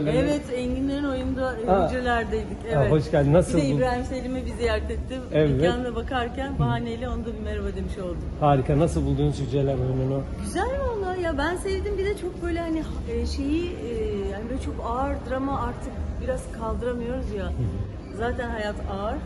Evet, Enginlerin oyunda Ha. hücrelerdeydik. Evet. hoş geldin. Nasıl Bir de bu- İbrahim Selim'i bir ziyaret ettim. Evet. Mekanına bakarken bahaneyle ona da bir merhaba demiş oldum. Harika. Nasıl buldunuz hücreler oyununu? Güzel valla ya ben sevdim bir de çok böyle hani e, şeyi e, yani böyle çok ağır drama artık biraz kaldıramıyoruz ya. Zaten hayat ağır.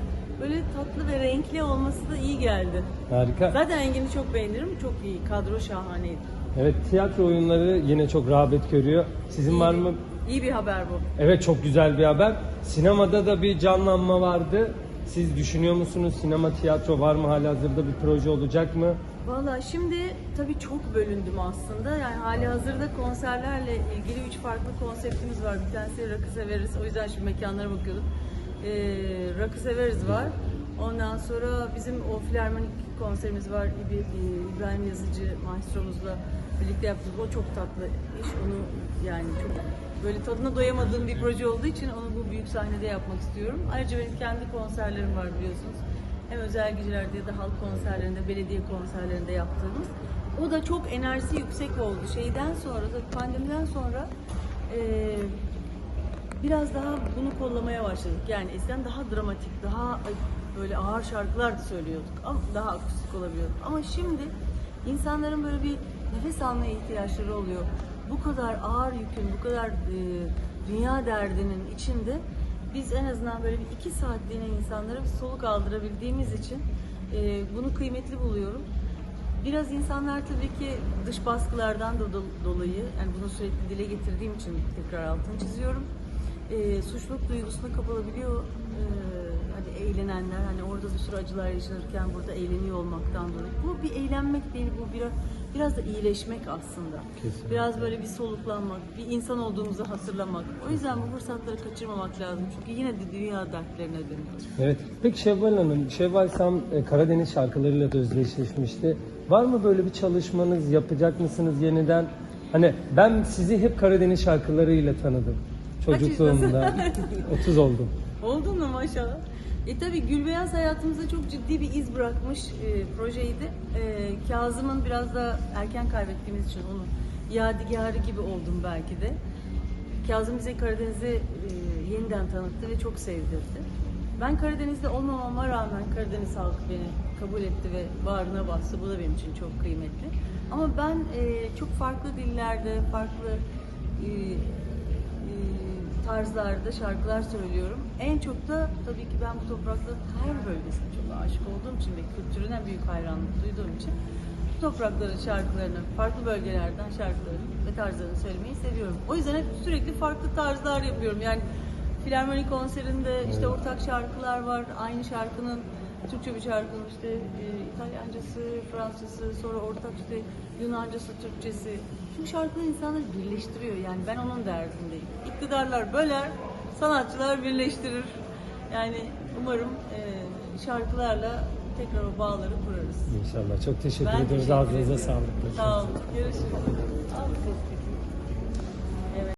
Böyle tatlı ve renkli olması da iyi geldi. Harika. Zaten Engin'i çok beğenirim. Çok iyi. Kadro şahaneydi. Evet tiyatro oyunları yine çok rağbet görüyor. Sizin var mı? İyi bir haber bu. Evet çok güzel bir haber. Sinemada da bir canlanma vardı. Siz düşünüyor musunuz? Sinema, tiyatro var mı? Halihazırda bir proje olacak mı? Valla şimdi tabii çok bölündüm aslında. Yani hali hazırda konserlerle ilgili üç farklı konseptimiz var. Bir tanesi rakı severiz. O yüzden şimdi mekanlara bakıyordum. Ee, rakı severiz var. Ondan sonra bizim o filarmonik konserimiz var. E, İbrahim Yazıcı maestromuzla birlikte yaptık. O çok tatlı iş. Onu yani çok böyle tadına doyamadığım bir proje olduğu için onu bu büyük sahnede yapmak istiyorum. Ayrıca benim kendi konserlerim var biliyorsunuz hem özel gecelerde ya da halk konserlerinde, belediye konserlerinde yaptığımız. O da çok enerjisi yüksek oldu. Şeyden sonra pandemiden sonra eee, biraz daha bunu kollamaya başladık. Yani eskiden daha dramatik, daha böyle ağır şarkılar da söylüyorduk. Ama daha akustik olabiliyordu. Ama şimdi insanların böyle bir nefes almaya ihtiyaçları oluyor. Bu kadar ağır yükün, bu kadar e, dünya derdinin içinde biz en azından böyle bir iki saatliğine insanlara bir soluk aldırabildiğimiz için e, bunu kıymetli buluyorum. Biraz insanlar tabii ki dış baskılardan da do- dolayı, yani bunu sürekli dile getirdiğim için tekrar altını çiziyorum. E, suçluluk duygusuna kapılabiliyor. E, hani eğlenenler, hani orada bir sürü acılar yaşanırken burada eğleniyor olmaktan dolayı. Bu bir eğlenmek değil, bu biraz biraz da iyileşmek aslında. Kesinlikle. Biraz böyle bir soluklanmak, bir insan olduğumuzu hatırlamak. O yüzden bu fırsatları kaçırmamak lazım. Çünkü yine de dünya dertlerine dönüyor. Evet. Peki Şevval Hanım, Şevval Sam e, Karadeniz şarkılarıyla da özdeşleşmişti. Var mı böyle bir çalışmanız, yapacak mısınız yeniden? Hani ben sizi hep Karadeniz şarkılarıyla tanıdım. Çocukluğumda. 30 oldum. Oldun mu maşallah? E tabi Gülbeyaz hayatımızda çok ciddi bir iz bırakmış e, projeydi. E, Kazım'ın biraz da erken kaybettiğimiz için onu yadigarı gibi oldum belki de. Kazım bize Karadeniz'i e, yeniden tanıttı ve çok sevdirdi. Ben Karadeniz'de olmamama rağmen Karadeniz halkı beni kabul etti ve bağrına bastı. Bu da benim için çok kıymetli. Ama ben e, çok farklı dillerde, farklı e, tarzlarda şarkılar söylüyorum. En çok da tabii ki ben bu toprakların her bölgesine çok aşık olduğum için ve kültürüne büyük hayranlık duyduğum için bu toprakların şarkılarını, farklı bölgelerden şarkılarını ve tarzlarını söylemeyi seviyorum. O yüzden hep sürekli farklı tarzlar yapıyorum. Yani Filarmoni konserinde işte ortak şarkılar var. Aynı şarkının Türkçe bir şarkının işte e, İtalyancası, Fransızcası, sonra ortak işte Yunancası, Türkçesi. Çünkü şarkılar insanları birleştiriyor yani ben onun derdindeyim. İktidarlar böler, sanatçılar birleştirir. Yani umarım e, şarkılarla tekrar o bağları kurarız. İnşallah. Çok teşekkür Ben ediyoruz. teşekkür Ağzınıza sağlık. Sağ olun. Görüşürüz. Al.